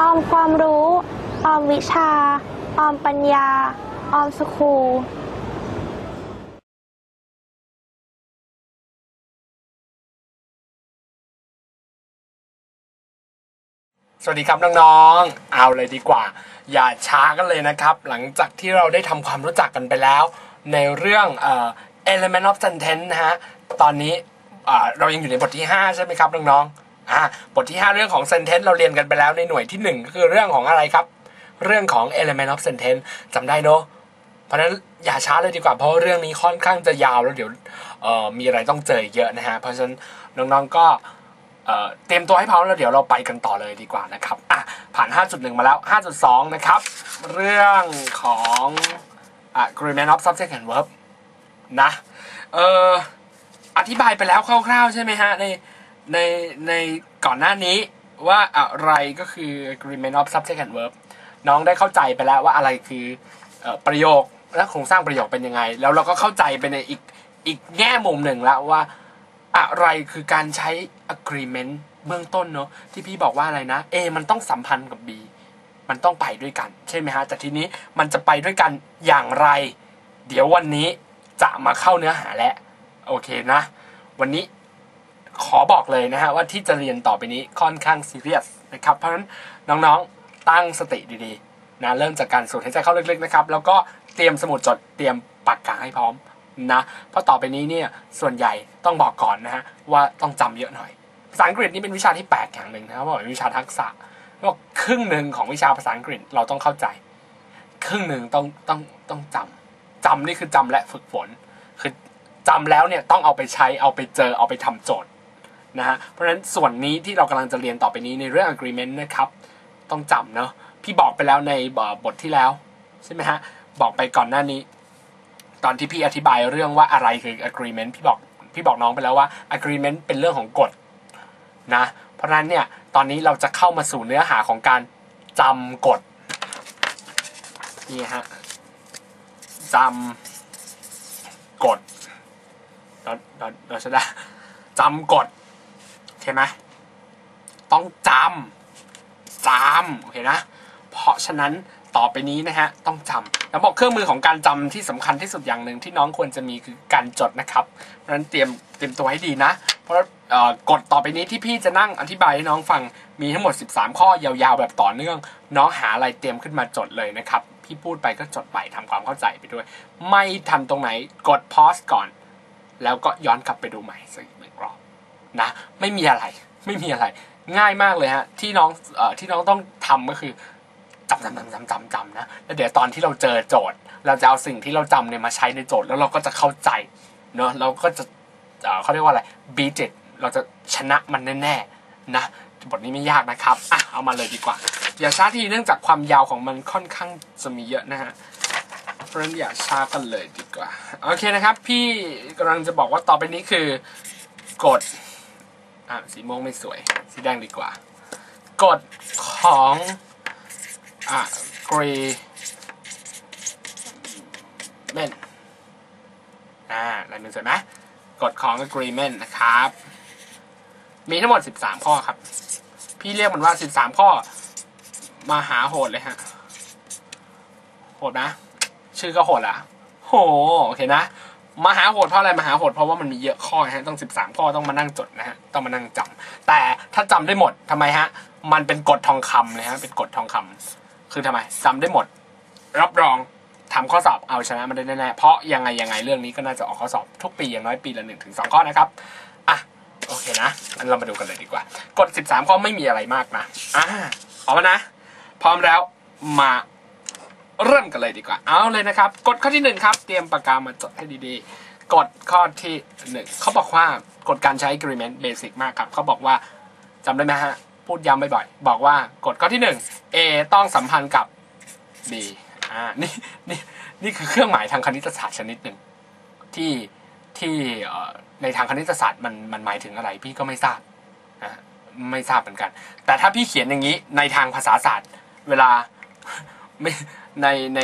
ออมความรู้ ออมวิชา ออมปัญญา ออมสคูลสวัสดีครับน้องๆ เอาเลยดีกว่า อย่าช้ากันเลยนะครับ หลังจากที่เราได้ทำความรู้จักกันไปแล้ว ในเรื่องเอ่อ element of sentence นะฮะ ตอนนี้เอ่อเรายังอยู่ในบทที่ 5 ใช่ไหมครับน้องๆ อ่าบทที่ 5 เรื่องของ sentence เราเรียนกันไปแล้วในหน่วยที่ 1 ก็คือเรื่องของอะไรครับ เรื่องของ element of sentence จำได้เนอะเพราะนั้นอย่าช้าเลยดีกว่าเพราะเรื่องนี้ค่อนข้างจะยาวแล้วเดี๋ยวมีอะไรต้องเจอเยอะนะฮะเพราะฉะนั้นน้องๆก็เอ่อเตรียมตัวให้พร้อมแล้วเดี๋ยวเราไปกันต่อเลยดีกว่านะครับอะผ่าน 5.1 มาแล้ว 5.2 นะครับ เรื่องของ agreement of subject and verb นะเอออธิบายไปแล้วคร่าวๆใช่ไหมฮะใน ในในก่อนหน้านี้ว่าอะไรก็คือ agreement of subject and verb น้องได้เข้าใจไปแล้วว่าอะไรคืออประโยคและโครงสร้างประโยคเป็นยังไง แล้วเราก็เข้าใจไปในอีกอีกแง่มุมหนึ่งแล้วว่าอะไรคือการใช้ agreement เบื้องต้นเนอะที่พี่บอกว่าอะไรนะ A มันต้องสัมพันธ์กับ B มันต้องไปด้วยกัน ใช่ไหมฮะแต่ทีนี้มันจะไปด้วยกันอย่างไร เดี๋ยววันนี้จะมาเข้าเนื้อหาแล้วโอเคนะ วันนี้ ขอบอกเลยนะฮะว่าที่จะเรียนต่อไปนี้ค่อนข้างซีเรียสนะครับ เพราะฉะนั้นน้องๆตั้งสติดีๆนะเริ่มจากการสูดหายใจเข้าลึกๆนะครับ แล้วก็เตรียมสมุดจดเตรียมปากกาให้พร้อมนะเพราะต่อไปนี้เนี่ยส่วนใหญ่ต้องบอกก่อนนะฮะว่าต้องจำเยอะหน่อย ภาษาอังกฤษนี่เป็นวิชาที่แปลกอย่างหนึ่งนะครับว่าเป็นวิชาทักษะว่าครึ่งหนึ่งของวิชาภาษาอังกฤษเราต้องเข้าใจ ครึ่งหนึ่งต้องต้องต้องจำจำนี่คือจำและฝึกฝน คือจำแล้วเนี่ยต้องเอาไปใช้เอาไปเจอเอาไปทำโจทย์ นะฮะเพราะฉะนั้นส่วนนี้ที่เรากำลังจะเรียนต่อไปนี้ในเรื่อง agreement นะครับต้องจำเนาะพี่บอกไปแล้วในบทที่แล้วใช่ไหมฮะบอกไปก่อนหน้านี้ ตอนที่พี่อธิบายเรื่องว่าอะไรคือ agreement พี่บอกพี่บอกน้องไปแล้วว่า agreement เป็นเรื่องของกฎนะเพราะฉะนั้นเนี่ยตอนนี้เราจะเข้ามาสู่เนื้อหาของการจำกฎนี่ฮะจำกฎเราเราเราจะได้จำกฎ ใช่ไหมต้องจำจำโอเคนะ เพราะฉะนั้นต่อไปนี้นะฮะต้องจำแล้วบอกเครื่องมือของการจำที่สำคัญที่สุดอย่างหนึ่งที่น้องควรจะมีคือการจดนะครับ เพราะฉะนั้นเตรียมเตรียมตัวให้ดีนะ เพราะกฎต่อไปนี้ที่พี่จะนั่งอธิบายให้น้องฟังมีทั้งหมด 13 ข้อยาวๆแบบต่อเนื่อง น้องหาอะไรเตรียมขึ้นมาจดเลยนะครับ พี่พูดไปก็จดไปทำความเข้าใจไปด้วย ไม่ทันตรงไหนกดพอยส์ก่อน แล้วก็ย้อนกลับไปดูใหม่สักหนึ่งรอบ นะไม่มีอะไรไม่มีอะไร ง่ายมากเลยฮะที่น้องเอ่อที่น้องต้องทำก็คือจำจำจำจำจำจำนะแล้วเดี๋ยวตอนที่เราเจอโจทย์ เราจะเอาสิ่งที่เราจำเนี่ยมาใช้ในโจทย์แล้วเราก็จะเข้าใจเนอะเราก็จะเขาเรียกว่าอะไร beat it เราจะชนะมันแน่ๆนะบทนี้ไม่ยากนะครับอะเอามาเลยดีกว่า อย่าช้าทีเนื่องจากความยาวของมันค่อนข้างจะมีเยอะนะฮะเพราะฉะนั้นอย่าช้ากันเลยดีกว่า โอเคนะครับ พี่กำลังจะบอกว่าต่อไปนี้คือกฎ อะสีม่วงไม่สวย สีแดงดีกว่า กฎของ agreement อ่าลายมือสวยไหมกฎของ agreement นะครับ มีทั้งหมด 13 ข้อครับ พี่เรียกมันว่า 13 ข้อ มาหาโหดเลยฮะ โหดนะ ชื่อก็โหดละโห โอเคนะ มหาโหดเพราะอะไรมหาโหดเพราะว่ามันมีเยอะข้อฮะต้อง 13 ข้อต้องมานั่งจดนะฮะต้องมานั่งจำแต่ถ้าจำได้หมดทำไมฮะ มันเป็นกฎทองคำเลยฮะเป็นกฎทองคำคือทำไมจำได้หมด รับรองทำข้อสอบเอาชนะมันได้แน่ๆเพราะยังไงยังไงเรื่องนี้ก็น่าจะออกข้อสอบทุกปีอย่างน้อยปีละหนึ่งถึงสองข้อนะครับอะโอเคนะงั้นเรามาดูกันเลยดีกว่ากฎ13 ข้อไม่มีอะไรมากนะอะพร้อมนะ พร้อมแล้วมา เริ่มกันเลยดีกว่า เอาเลยนะครับ กฎข้อที่หนึ่งครับ เตรียมปากกามาจดให้ดีๆ กฎข้อที่หนึ่งเขาบอกว่ากฎการใช้ agreement basic มากครับ เขาบอกว่าจำได้ไหมฮะ พูดย้ำบ่อยๆ บอกว่ากฎข้อที่หนึ่ง A ต้องสัมพันธ์กับ B อ่า นี่ นี่ นี่คือเครื่องหมายทางคณิตศาสตร์ชนิดหนึ่งที่ ที่ในทางคณิตศาสตร์มัน มันหมายถึงอะไรพี่ก็ไม่ทราบนะไม่ทราบเหมือนกัน แต่ถ้าพี่เขียนอย่างนี้ในทางภาษาศาสตร์ เวลา ไม่ในใน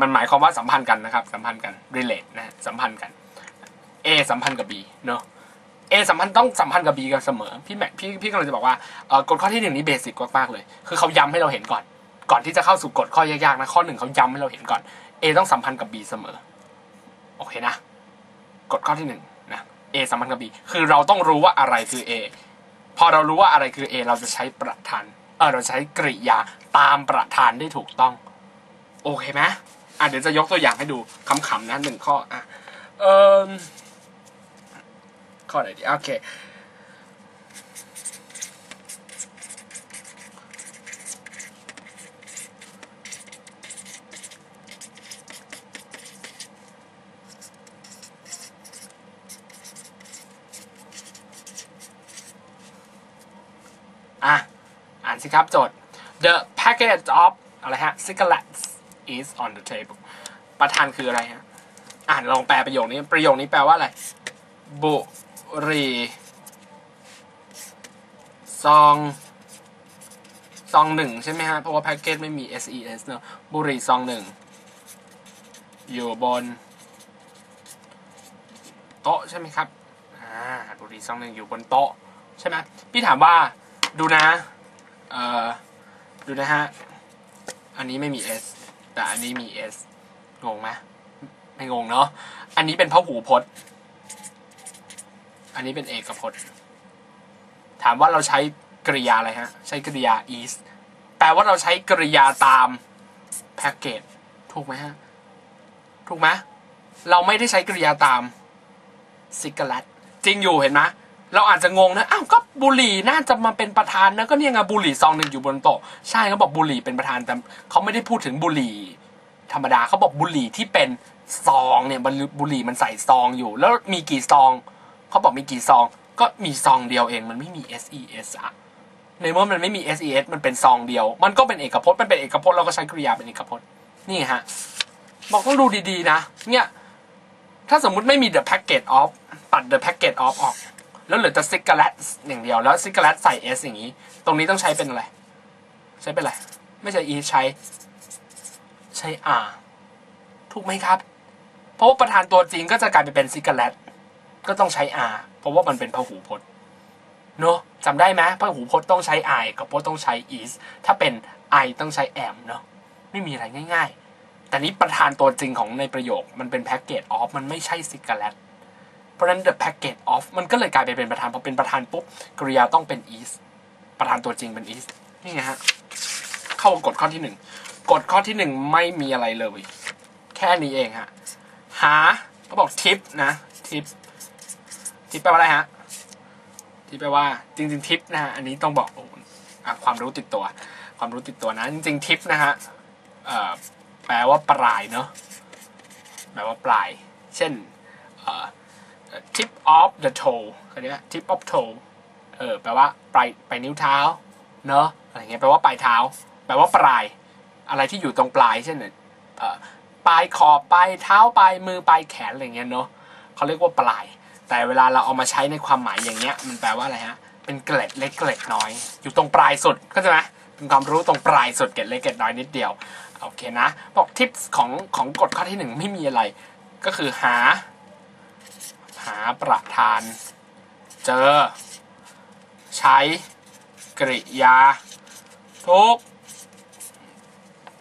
มันหมายความว่าสัมพันธ์กันนะครับ สัมพันธ์กัน relate นะสัมพันธ์กัน A สัมพันธ์กับ B เนอะ A สัมพันธ์ต้องสัมพันธ์กับ B กันเสมอ พี่แม็กพี่พี่กำลังจะบอกว่าเออกฎข้อที่หนึ่งนี้เบสิกมากๆเลย คือเขาย้ำให้เราเห็นก่อน ก่อนที่จะเข้าสู่กฎข้อยากๆนะข้อหนึ่งเขาย้ำให้เราเห็นก่อน A ต้องสัมพันธ์กับ B เสมอ โอเคนะกฎข้อที่หนึ่งนะ A สัมพันธ์กับ B คือเราต้องรู้ว่าอะไรคือ A พอเรารู้ว่าอะไรคือ A เราจะใช้ประธานเออเราใช้กริยาตามประธานได้ถูกต้อง โอเคไหมอะเดี๋ยวจะยกตัวอย่างให้ดูคำๆนะหนึ่งข้ออะเออข้อไหนดีโอเคอะ อ่านสิครับโจทย์ The package of อะไรฮะ cigarette is on the table ประธานคืออะไรฮะ อ่านลองแปลประโยคนี้ ประโยคนี้แปลว่าอะไร บุรีซองซองหนึ่งใช่ไหมฮะ เพราะว่าแพ็กเกจไม่มี SES เนอะบุรีซองหนึ่ง อยู่บน โต๊ะใช่ไหมครับ อ่า บุรีซองหนึ่งอยู่บนโต๊ะ ใช่ไหมพี่ถามว่าดูนะ เอ่อ ดูนะฮะ อันนี้ไม่มี S แต่อันนี้มี S งงไหมไม่งงเนาะอันนี้เป็นพหูพจน์ อันนี้เป็นเอกพจน์ ถามว่าเราใช้กริยาอะไรฮะ ใช้กริยา is แปลว่าเราใช้กริยาตามแพ็กเกจถูกไหมฮะ ถูกไหมเราไม่ได้ใช้กริยาตามซิกเกลตจริงอยู่เห็นไหม เราอาจจะงงนะอ้าวก็บุหรี่น่าจะมาเป็นประธานนะก็เนี่ยไงบุหรี่ซองหนึ่งอยู่บนโต๊ะใช่เขาบอกบุหรี่เป็นประธานแต่เขาไม่ได้พูดถึงบุหรี่ ธรรมดาเขาบอกบุหรี่ที่เป็นซองเนี่ยบุหรี่มันใส่ซองอยู่ แล้วมีกี่ซองเขาบอกมีกี่ซอง ก็มีซองเดียวเองมันไม่มี SES อะในเมื่อมันไม่มี SES มันเป็นซองเดียว มันก็เป็นเอกพจน์มันเป็นเอกพจน์เราก็ใช้กริยาเป็นเอกพจน์นี่ฮะบอกต้องดูดีๆนะ เนี่ย ถ้าสมมุติไม่มี the packet of ตัด the packet of ออก แล้วเหลือแต่ cigarette อย่างเดียวแล้ว cigarette ใส่ s อย่างนี้ ตรงนี้ต้องใช้เป็นอะไร ใช้เป็นอะไร ไม่ใช่ e ใช้ ใช้ r ถูกไหมครับ เพราะว่าประธานตัวจริงก็จะกลายไปเป็น cigarette ก็ต้องใช้ r เพราะว่ามันเป็นพหูพจน์เนอะจำได้ไหมพหูพจน์ต้องใช้ i กับพจน์ต้องใช้ is ถ้าเป็น i ต้องใช้ am เนอะไม่มีอะไรง่าย ๆ แต่นี้ประธานตัวจริงของในประโยคมันเป็น packet of มันไม่ใช่ cigarette เเพราะนั้น the packet of มันก็เลยกลายไปเป็นประธานพอเป็นประธานปุ๊บกริยาต้องเป็น is ประธานตัวจริงเป็น is นี่ไงฮะ เข้ากฎข้อที่หนึ่งกฎข้อที่หนึ่งไม่มีอะไรเลย แค่นี้เองฮะ หาเขาบอกทิปนะทิปทิปแปลว่าอะไรฮะทิปแปลว่าจริงๆทิปนะฮะ อันนี้ต้องบอกอะความรู้ติดตัว ความรู้ติดตัวนะ จริงๆทิปนะฮะแปลว่าปลายเนาะแปลว่าปลาย เช่นเอ่อ tip of the toe เขาเรียก tip of toe เออแปลว่าปลายปลายนิ้วเท้าเนอะอะไรเงี้ยแปลว่าปลายเท้า แปลว่าปลาย อะไรที่อยู่ตรงปลายเช่นเออปลายคอปลายเท้าปลายมือปลายแขนอะไรเงี้ยเนอะเขาเรียกว่าปลาย แต่เวลาเราเอามาใช้ในความหมายอย่างเงี้ย มันแปลว่าอะไรฮะเป็นเกล็ดเล็กเกล็ดน้อย อยู่ตรงปลายสุดเข้าใจไหมเป็นความรู้ตรงปลายสุดเกล็ดเล็กเกล็ดน้อยนิดเดียวโอเคนะบอกทิปของของกฎข้อที่หนึ่งไม่มีอะไร ก็คือหา หาประธาน เจอ ใช้กริยา ทุก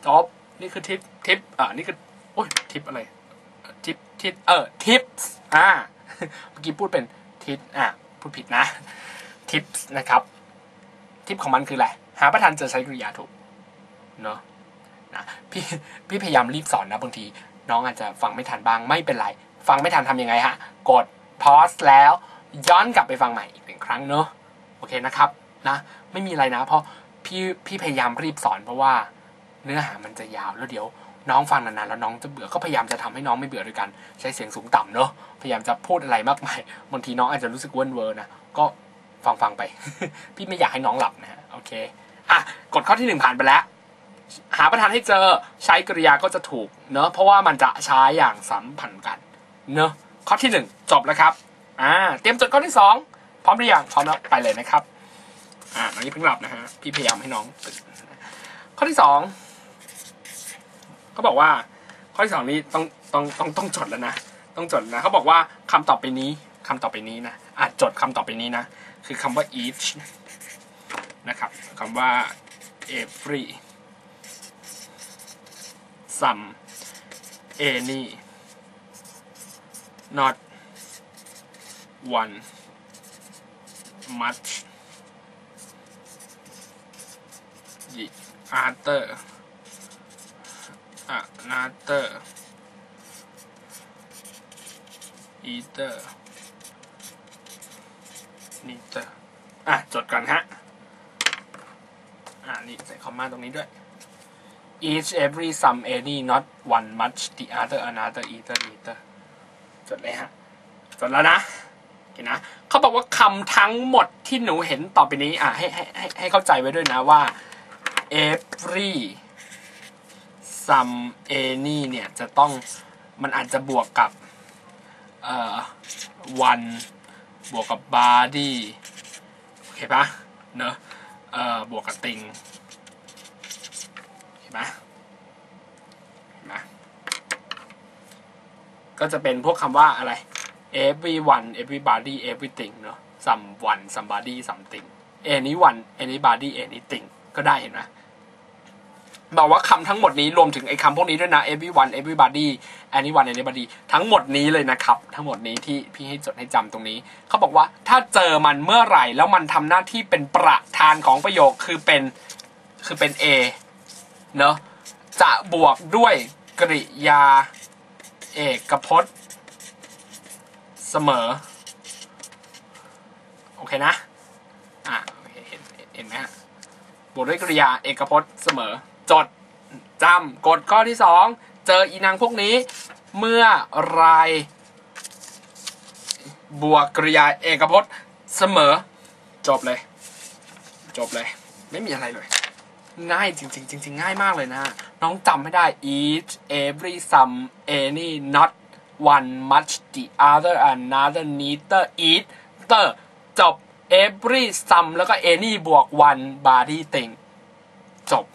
จบนี่คือทิปทิปอ่านี่คือโอ้ยทิปอะไรทิปทิปเออทิปอ่าเมื่อกี้พูดเป็นทิปอะพูดผิดนะทิปนะครับทิปของมันคืออะไรหาประธานเจอใช้กริยาถูกเนาะนะพี่พี่พยายามรีบสอนนะบางที น้องอาจจะฟังไม่ทันบ้างไม่เป็นไร ฟังไม่ทันทำยังไงฮะ กดพอสแล้วย้อนกลับไปฟังใหม่อีกหนึ่งครั้งเนาะโอเคนะครับนะไม่มีอะไรนะ เพราะพี่พี่พยายามรีบสอนเพราะว่าเนื้อหามันจะยาวแล้วเดี๋ยวน้องฟังนานๆแล้วน้องจะเบื่อก็พยายามจะทำให้น้องไม่เบื่อด้วยกัน ใช้เสียงสูงต่ำเนาะพยายามจะพูดอะไรมากมายบางทีน้องอาจจะรู้สึกเวิร์นเวอร์นะก็ฟังฟังไป พี่ไม่อยากให้น้องหลับนะฮะโอเคอะกดข้อที่หนึ่งผ่านไปแล้ว หาประธานให้เจอใช้กริยาก็จะถูกเนอะเพราะว่ามันจะใช้อย่างสัมพันธ์กัน เนอะข้อที่หนึ่งจบแล้วครับอ่าเตรียมจดข้อที่สองพร้อมหรือยังพร้อมแล้วไปเลยนะครับ อ่าน้องนี่เพิ่งหลับนะฮะพี่พยายามให้น้องตื่นข้อที่สองเขาบอกว่า ข้อที่สองนี้ต้องต้องต้องต้องจดแล้วนะต้องจดนะเขาบอกว่าคำต่อไปนี้คำต่อไปนี้นะอะจดคำต่อไปนี้นะคือคำว่า each นะครับคำว่า every some any not one much the other another either neither อะ จดก่อนฮะ อ่านี่ใส่คอมมาตรงนี้ด้วย each every some any not one much the other another either neither จดเลยฮะจดแล้วนะโอเคนะเขาบอกว่าคำทั้งหมดที่หนูเห็นต่อไปนี้อะให้ให้ให้ให้เข้าใจไว้ด้วยนะว่า every some any เนี่ยจะต้องมันอาจจะบวกกับเอ่อ one บวกกับ body โอเคปะเนอะเอ่อบวกกับติงเห็นไหมเห็นไหม ก็จะเป็นพวกคำว่าอะไร everyone everybody everything เนอะ someone somebody something anyone anybody anything ก็ได้เห็นไหมบอกว่าคำทั้งหมดนี้รวมถึงไอ้คำพวกนี้ด้วยนะ everyone everybody anyone anybody ทั้งหมดนี้เลยนะครับ ทั้งหมดนี้ที่พี่ให้จดให้จำตรงนี้ เขาบอกว่าถ้าเจอมันเมื่อไหร่แล้วมันทำหน้าที่เป็นประธานของประโยคคือเป็นคือเป็น A เนอะจะบวกด้วยกริยา เอกพจน์เสมอ โอเคนะ อะเห็นเห็นไหมฮะบวกด้วยกริยาเอกพจน์เสมอ จดจำกฎข้อที่สองเจออีนางพวกนี้ เมื่อไรบวกกริยาเอกพจน์เสมอ จบเลย จบเลย ไม่มีอะไรเลย ง่ายจริงๆจริงๆง่ายมากเลยนะ น้องจำไม่ได้ each every some any not one much the other another neither either จบ every some แล้วก็ any บวก one body thing จบ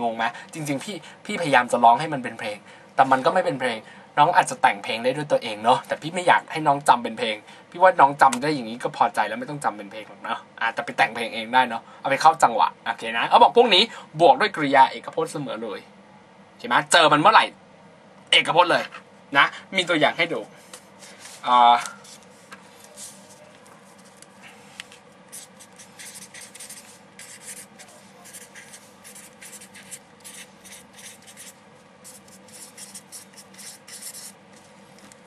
งงไหมจริง ๆ พี่พี่พยายามจะร้องให้มันเป็นเพลง แต่มันก็ไม่เป็นเพลง น้องอาจจะแต่งเพลงได้ด้วยตัวเองเนาะแต่พี่ไม่อยากให้น้องจำเป็นเพลง พี่ว่าน้องจำได้อย่างนี้ก็พอใจแล้วไม่ต้องจำเป็นเพลงหรอกเนาะอาจจะแต่ไปแต่งเพลงเองได้เนาะเอาไปเข้าจังหวะโอเคนะเขาบอกพวกนี้บวกด้วยกริยาเอกพจน์เสมอเลยเห็นไหมเจอมันเมื่อไหร่ เอกพจน์เลยนะ มีตัวอย่างให้ดูอ่า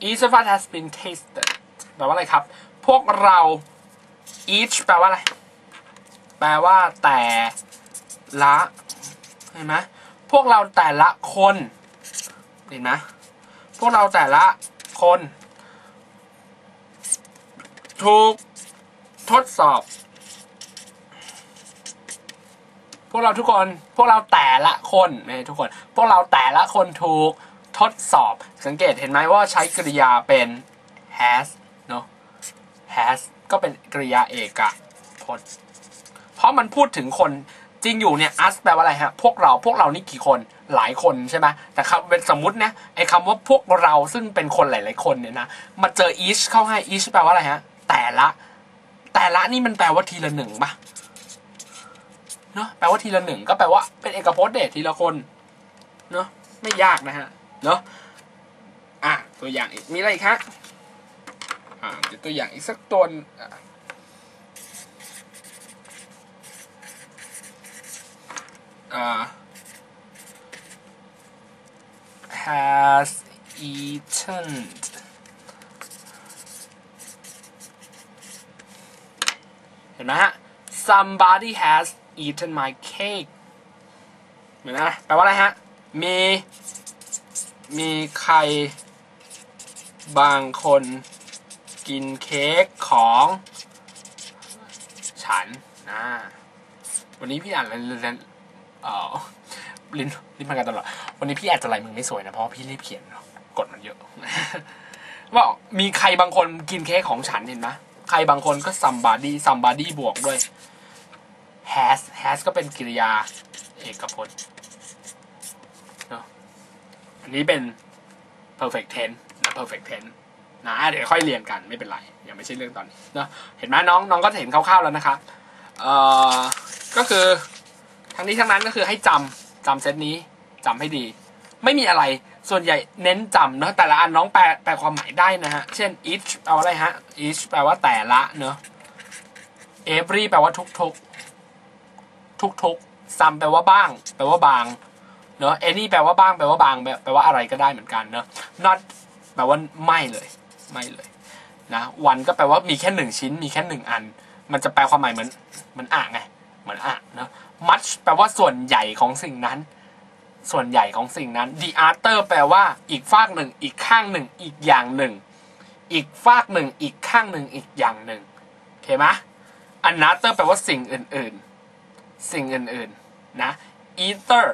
each of us has been tasted แปลว่าอะไรครับ พวกเรา each แปลว่าอะไร แปลว่าแต่ละเห็นไหมพวกเราแต่ละคนเห็นไหมพวกเราแต่ละคนถูกทดสอบ พวกเราทุกคน พวกเราแต่ละคนไม่ทุกคน พวกเราแต่ละคนถูก ทดสอบ สังเกตเห็นไหมว่าใช้กริยาเป็น has เนอะ has ก็เป็นกริยาเอกพจน์ เพราะมันพูดถึงคนจริงอยู่เนี่ย us แปลว่าอะไรฮะ พวกเรา พวกเรานี่กี่คน หลายคนใช่ไหมแต่คำเป็นสมมตินะไอ้คำว่าพวกเราซึ่งเป็นคนหลาย ๆ คนเนี่ยนะ มาเจอ each เข้าให้ each แปลว่าอะไรฮะ แต่ละ แต่ละนี่มันแปลว่าทีละหนึ่งปะเนาะแปลว่าทีละหนึ่งก็แปลว่าเป็นเอกพจน์เดททีละคน เนาะไม่ยากนะฮะ เนาะอะตัวอย่างอีกมีอะไรอีกฮะอ่าเดี๋ยวตัวอย่างอีกสักตัวอะอ่า has eaten เห็นไหมฮะ somebody has eaten my cake เห็นไหมแปลว่าอะไรฮะ มี มีใครบางคนกินเค้กของฉันนะวันนี้พี่อ่านเรียนเออลิ้นลิ้นพันกันตลอด วันนี้พี่อาจจะลายมือไม่สวยนะเพราะพี่รีบเขียนกดมันเยอะว่ามีใครบางคนกินเค้กของฉันเห็นไหมใครบางคนก็ somebody somebody บวกด้วย has has ก็เป็นกริยาเอกพจน์ อันนี้เป็น perfect tense นะ perfect tense นะเดี๋ยวค่อยเรียนกันไม่เป็นไร ยังไม่ใช่เรื่องตอนนี้เนาะเห็นไหมน้องน้องก็เห็นคร่าวๆแล้วนะคะเอ่อก็คือทั้งนี้ทั้งนั้นก็คือให้จำจำเซตนี้จำให้ดี ไม่มีอะไรส่วนใหญ่เน้นจำเนาะแต่ละอันน้องแปลแปลความหมายได้นะฮะ เช่น each แปลว่าอะไรฮะ each แปลว่าแต่ละเนาะ every แปลว่าทุกทุกทุกทุก some แปลว่าบ้าง แปลว่าบาง เนาะ any แปลว่าบ้างแปลว่าบางแปลว่าอะไรก็ได้เหมือนกันเนาะ not แปลว่าไม่เลยไม่เลยนะวันก็แปลว่ามีแค่หนึ่งชิ้น มีแค่หนึ่งอัน มันจะแปลความหมายเหมือนเหมือนอะไงเหมือนอะเนาะ much แปลว่าส่วนใหญ่ของสิ่งนั้น ส่วนใหญ่ของสิ่งนั้น the other แปลว่าอีกฝากหนึ่ง อีกข้างหนึ่ง อีกอย่างหนึ่ง อีกฝากหนึ่ง อีกข้างหนึ่ง อีกอย่างหนึ่งโอเคไหม another แปลว่าสิ่งอื่นๆ สิ่งอื่นๆนะ ether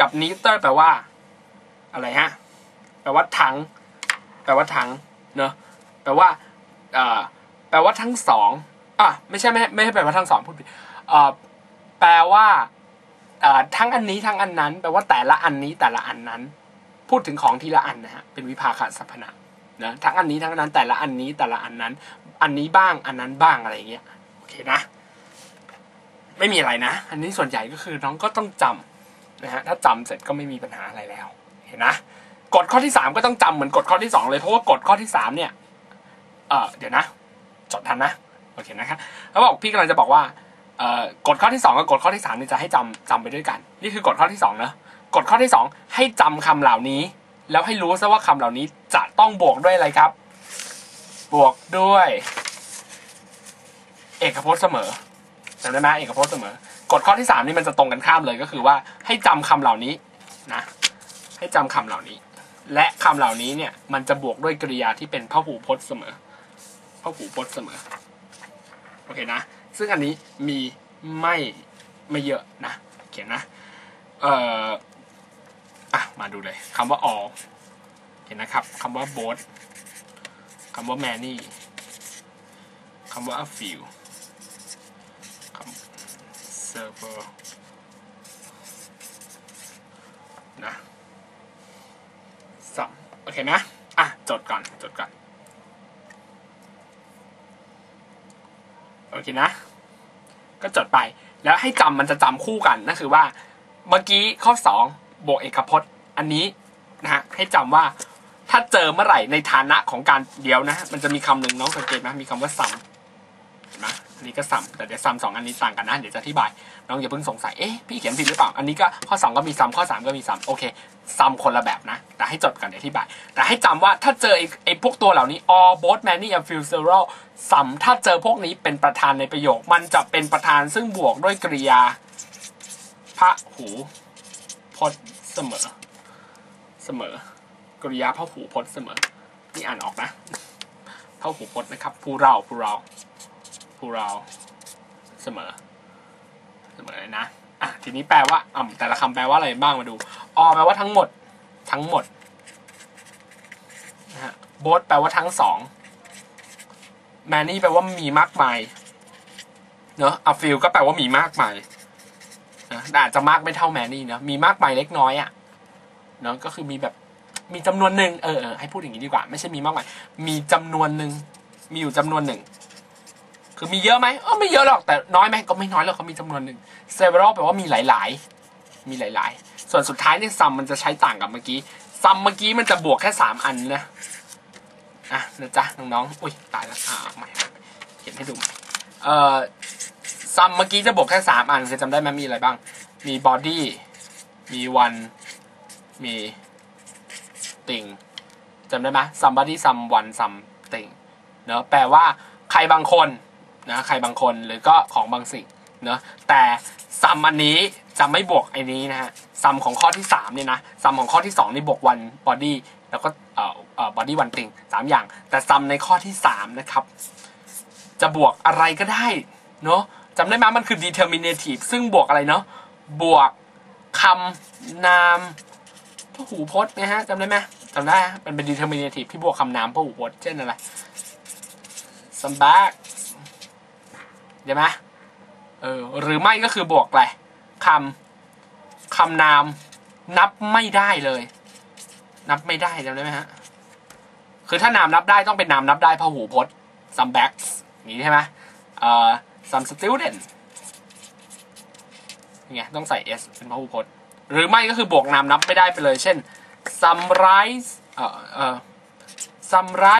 กับ neither แปลว่า อะไรฮะ แปลว่าทั้งแปลว่าทั้งเนอะแปลว่าอ่อแปลว่าทั้งสองอะไม่ใช่ไม่ไม่ใช่แปลว่าทั้งสองพูดผิดเอ่อแปลว่าอ่อทั้งอันนี้ทั้งอันนั้น แปลว่าแต่ละอันนี้แต่ละอันนั้น พูดถึงของทีละอันนะฮะ เป็นวิภาคสรรพนามนะทั้งอันนี้ทั้งอันนั้นแต่ละอันนี้แต่ละอันนั้น อันนี้บ้างอันนั้นบ้างอะไรอย่างเงี้ยโอเคนะ ไม่มีอะไรนะ อันนี้ส่วนใหญ่ก็คือน้องก็ต้องจำ นะฮะถ้าจำเสร็จก็ไม่มีปัญหาอะไรแล้ว เห็นนะกฎข้อที่สามก็ต้องจำเหมือนกฎข้อที่สองเลยเพราะว่ากฎข้อที่สามเนี่ยเออเดี๋ยวนะจดทันนะโอเคนะครับเขาบอกพี่กำลังจะบอกว่าเอ่อกฎข้อที่สองกับกฎข้อที่สามเนี่ยจะให้จำจำไปด้วยกัน นี่คือกฎข้อที่สองนะกฎข้อที่สองให้จำคำเหล่านี้ แล้วให้รู้ซะว่าคำเหล่านี้จะต้องบวกด้วยอะไรครับ บวกด้วย เอกพจน์เสมอจำได้ไหมเอกพจน์เสมอ กฎข้อที่สามนี่มันจะตรงกันข้ามเลยก็คือว่าให้จำคำเหล่านี้นะให้จำคำเหล่านี้ และคำเหล่านี้เนี่ยมันจะบวกด้วยกริยาที่เป็นพหูพจน์เสมอพหูพจน์เสมอโอเคนะ ซึ่งอันนี้มีไม่ไม่เยอะนะเขียนนะเอ่ออะมาดูเลยคำว่า all เห็นนะครับคำว่า both คำว่า many คำว่า a few ำ server นะ some โอเคนะอะ จดก่อน จดก่อน โอเคนะ ก็จดไป แล้วให้จำมันจะจำคู่กันนั่นคือว่า เมื่อกี้ข้อสองบวกเอกพจน์ อันนี้นะฮะ ให้จำว่าถ้าเจอเมื่อไหร่ในฐานะของการเดียวนะ มันจะมีคำหนึ่งน้องสังเกตไหมมีคำว่าซ้ำ อันนี้ก็ซ้ำแต่เดี๋ยวซ้ำสองอันนี้ต่างกันนะเดี๋ยวจะอธิบายน้องอย่าเพิ่งสงสัยเอ๊ะพี่เขียนผิดหรือเปล่าอันนี้ก็ข้อสองก็มีซ้ำข้อสามก็มีซ้ำโอเคซ้ำคนละแบบนะ แต่ให้จดกันเดี๋ยวอธิบาย แต่ให้จำว่าถ้าเจอไอ้ไอ้พวกตัวเหล่านี้ all both many and few several ซ้ำถ้าเจอพวกนี้เป็นประธานในประโยค มันจะเป็นประธานซึ่งบวกด้วยกริยาพระหูพจน์เสมอ เสมอกริยาพระหูพจน์เสมอนี่อ่านออกนะพระหูพจน์นะครับผู้เราผู้เรา ผู้เราเสมอ เสมอเลยนะอะทีนี้แปลว่าอ่าแต่ละคำแปลว่าอะไรบ้างมาดูออแปลว่าทั้งหมด ทั้งหมดนะฮะโบสแปลว่าทั้งสองแมนนี่แปลว่ามีมากมายเนอะอาฟิลก็แปลว่ามีมากมายนะอาจจะมากไม่เท่าแมนนี่เนอะมีมากมายเล็กน้อยอะ่ะเนอะก็คือมีแบบมีจำนวนหนึ่งเออเออให้พูดอย่างนี้ดีกว่า ไม่ใช่มีมากมายมีจำนวนหนึ่งมีอยู่จำนวนหนึ่ง คือมีเยอะไหมเออไม่เยอะหรอกแต่น้อยไหมก็ไม่น้อยหรอกเขามีจำนวนหนึ่ง several แปลว่ามีหลาย ๆ มีหลาย ๆ ส่วนสุดท้ายเนี่ยซัมมันจะใช้ต่างกับเมื่อกี้ซัมเมื่อกี้มันจะบวกแค่สามอันนะอะนะจ๊ะน้องๆอุ้ยตายแล้วอ่าใหม่เขียนให้ดูใหม่เอ่อซัมเมื่อกี้จะบวกแค่สามอันเคยจำได้ไหมมีอะไรบ้าง มี body มี one มี thing จำได้ไหม somebody someone something เนอะแปลว่าใครบางคน นะใครบางคนหรือก็ของบางสิ่งเนอะแต่ซัมอันนี้จะไม่บวกไอ้นี้นะฮะซัมของข้อที่สามเนี่ยนะซัมของข้อที่สองนี่บวก one body แล้วก็เอ่อเอ่อ body one thing สามอย่าง แต่ซัมในข้อที่สามนะครับจะบวกอะไรก็ได้เนอะจำได้ไหมมันคือ determinative ซึ่งบวกอะไรเนอะบวกคำนามพหูพจน์นะฮะจำได้ไหมจำได้มันเป็น determinative ที่บวกคำนามพหูพจน์เช่นอะไร some bags ใช่ไหมเออหรือไม่ก็คือบวกอะไรคำคำนามนับไม่ได้เลย นับไม่ได้จำได้ไหมฮะคือถ้านามนับได้ต้องเป็นนามนับได้พหูพจน์ some bags นี้ใช่ไหมเอ่อ some student ไงต้องใส่ s เป็นพหูพจน์ หรือไม่ก็คือบวกนามนับไม่ได้ไปเลย เช่น some rice เอ่อเอ่อ some rice